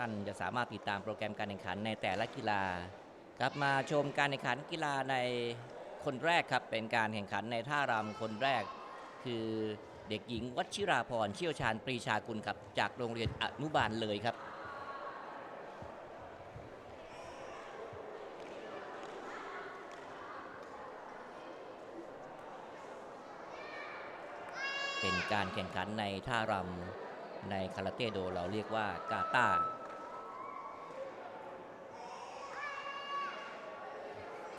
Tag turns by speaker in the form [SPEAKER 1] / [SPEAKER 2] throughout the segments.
[SPEAKER 1] ท่านจะสามารถติดตามโปรแกรมการแข่งขันในแต่ละกีฬาครับมาชมการแข่งขันกีฬาในคนแรกครับเป็นการแข่งขันในท่ารำคนแรก คือเด็กหญิงวัชิราพรเชี่ยวชาญปรีชากุลครับจากโรงเรียนอนุบาลเลยครับเป็นการแข่งขันในท่ารำในคาราเต้โดเราเรียกว่ากาตา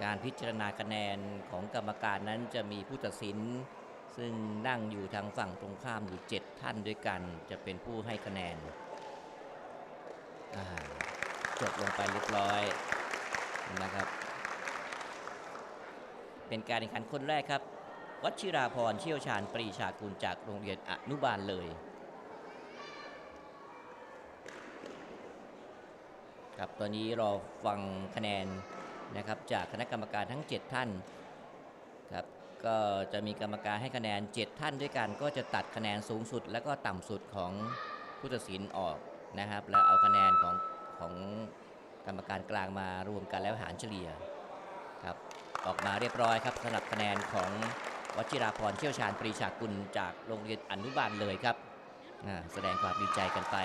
[SPEAKER 1] การพิจารณาคะแนนของกรรมการนั้นจะมีผู้ตัดสิน ซึ่งนั่งอยู่ทางฝั่งตรงข้ามอยู่ 7 ท่านด้วยกัน จะเป็นผู้ให้คะแนนจบลงไปเรียบร้อยนะครับ เป็นการแข่งขันคนแรกครับวัชิราพรเชี่ยวชาญปรีชากุลจากโรงเรียนอนุบาลเลยครับตอนนี้รอฟังคะแนน นะครับจากคณะกรรมการทั้ง 7 ท่านครับก็จะมีกรรมการให้คะแนน 7 ท่านด้วยกัน ก็จะตัดคะแนนสูงสุด และก็ต่ำสุดของผู้ตัดสินออกนะครับ แล้วเอาคะแนนของของกรรมการกลางมารวมกันแล้วหารเฉลี่ยครับออกมาเรียบร้อยครับสำหรับคะแนนของวชิราพรเชี่ยวชาญปรีชากุลจากโรงเรียนอนุบาลเลยครับแสดงความดีใจกันไป